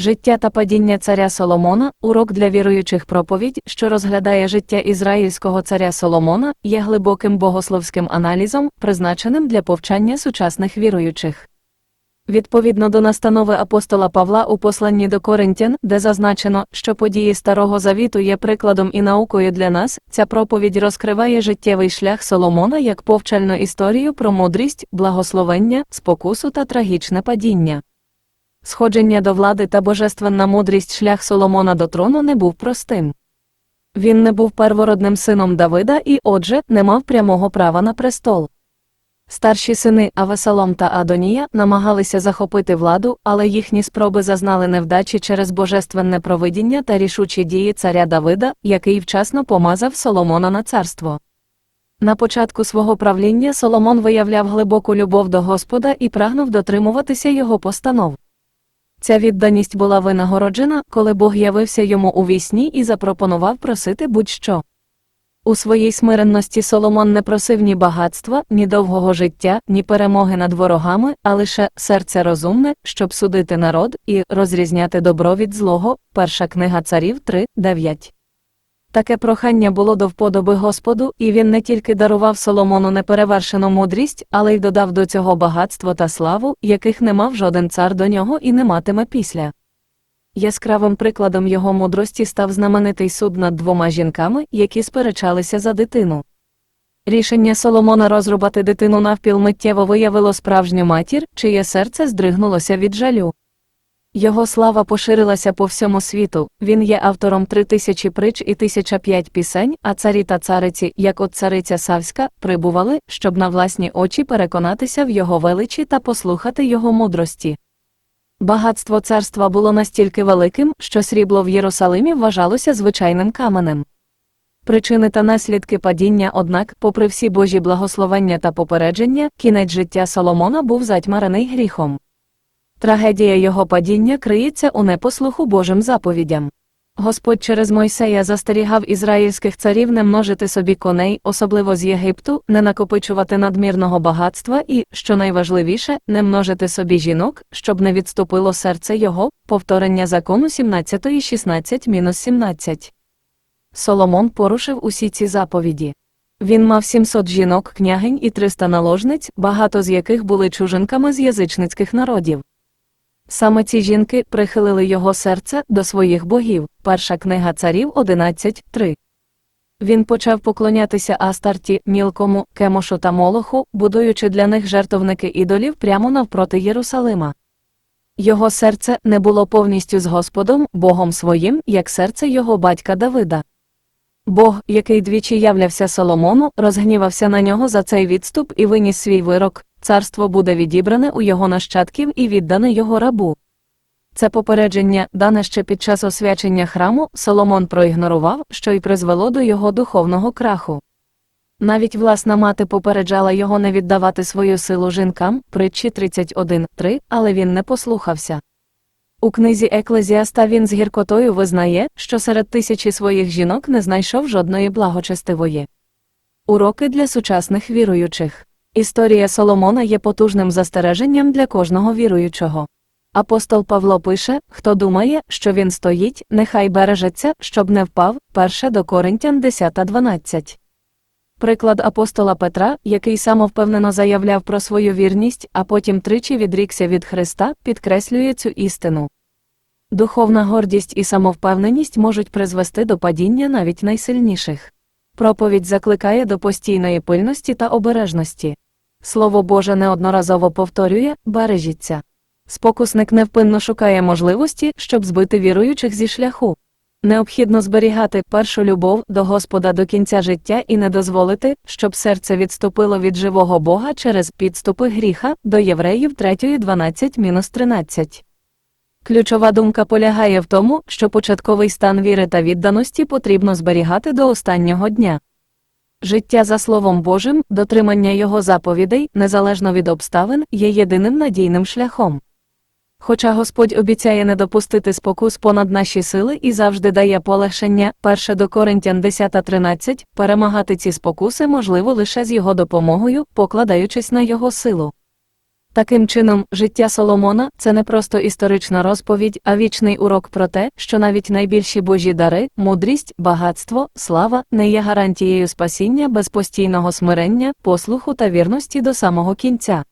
Життя та падіння царя Соломона, урок для віруючих проповідь, що розглядає життя ізраїльського царя Соломона, є глибоким богословським аналізом, призначеним для повчання сучасних віруючих. Відповідно до настанови апостола Павла у посланні до Коринтян, де зазначено, що події Старого Завіту є прикладом і наукою для нас, ця проповідь розкриває життєвий шлях Соломона як повчальну історію про мудрість, благословення, спокусу та трагічне падіння. Сходження до влади та божественна мудрість шлях Соломона до трону не був простим. Він не був первородним сином Давида і, отже, не мав прямого права на престол. Старші сини Авесалом та Адонія намагалися захопити владу, але їхні спроби зазнали невдачі через божественне провидіння та рішучі дії царя Давида, який вчасно помазав Соломона на царство. На початку свого правління Соломон виявляв глибоку любов до Господа і прагнув дотримуватися його постанов. Ця відданість була винагороджена, коли Бог явився йому у вісні і запропонував просити будь-що. У своїй смиренності Соломон не просив ні багатства, ні довгого життя, ні перемоги над ворогами, а лише серце розумне, щоб судити народ і розрізняти добро від злого. Перша книга царів 3, 9. Таке прохання було до вподоби Господу, і він не тільки дарував Соломону неперевершену мудрість, але й додав до цього багатство та славу, яких не мав жоден цар до нього і не матиме після. Яскравим прикладом його мудрості став знаменитий суд над двома жінками, які сперечалися за дитину. Рішення Соломона розрубати дитину навпіл миттєво виявило справжню матір, чиє серце здригнулося від жалю. Його слава поширилася по всьому світу, він є автором три тисячі притч і тисяча п'ять пісень, а царі та цариці, як от цариця Савська, прибували, щоб на власні очі переконатися в його величі та послухати його мудрості. Багатство царства було настільки великим, що срібло в Єрусалимі вважалося звичайним каменем. Причини та наслідки падіння, однак, попри всі божі благословення та попередження, кінець життя Соломона був затьмарений гріхом. Трагедія його падіння криється у непослуху Божим заповідям. Господь через Мойсея застерігав ізраїльських царів не множити собі коней, особливо з Єгипту, не накопичувати надмірного багатства і, що найважливіше, не множити собі жінок, щоб не відступило серце його, повторення закону 17 і 16-17. Соломон порушив усі ці заповіді. Він мав 700 жінок, княгинь і 300 наложниць, багато з яких були чужинками з язичницьких народів. Саме ці жінки прихилили його серце до своїх богів. Перша книга царів 11.3. Він почав поклонятися Астарті, Мілкому, Кемошу та Молоху, будуючи для них жертовники ідолів прямо навпроти Єрусалима. Його серце не було повністю з Господом, Богом своїм, як серце його батька Давида. Бог, який двічі являвся Соломону, розгнівався на нього за цей відступ і виніс свій вирок царство буде відібране у його нащадків і віддане його рабу. Це попередження, дане ще під час освячення храму, Соломон проігнорував, що й призвело до його духовного краху. Навіть власна мати попереджала його не віддавати свою силу жінкам, притчі 31.3, але він не послухався. У книзі Еклезіаста він з гіркотою визнає, що серед тисячі своїх жінок не знайшов жодної благочестивої. Уроки для сучасних віруючих. Історія Соломона є потужним застереженням для кожного віруючого. Апостол Павло пише хто думає, що він стоїть, нехай бережеться, щоб не впав, перше до Коринтян 10.12. Приклад апостола Петра, який самовпевнено заявляв про свою вірність, а потім тричі відрікся від Христа, підкреслює цю істину. Духовна гордість і самовпевненість можуть призвести до падіння навіть найсильніших. Проповідь закликає до постійної пильності та обережності. Слово Боже неодноразово повторює бережіться. Спокусник невпинно шукає можливості, щоб збити віруючих зі шляху. Необхідно зберігати першу любов до Господа до кінця життя і не дозволити, щоб серце відступило від живого Бога через підступи гріха до євреїв 3.12-13. Ключова думка полягає в тому, що початковий стан віри та відданості потрібно зберігати до останнього дня. Життя за Словом Божим, дотримання його заповідей, незалежно від обставин, є єдиним надійним шляхом. Хоча Господь обіцяє не допустити спокус понад наші сили і завжди дає полегшення, 1 до Коринтян 10.13, перемагати ці спокуси можливо лише з його допомогою, покладаючись на його силу. Таким чином, життя Соломона це не просто історична розповідь, а вічний урок про те, що навіть найбільші божі дари, мудрість, багатство, слава не є гарантією спасіння без постійного смирення, послуху та вірності до самого кінця.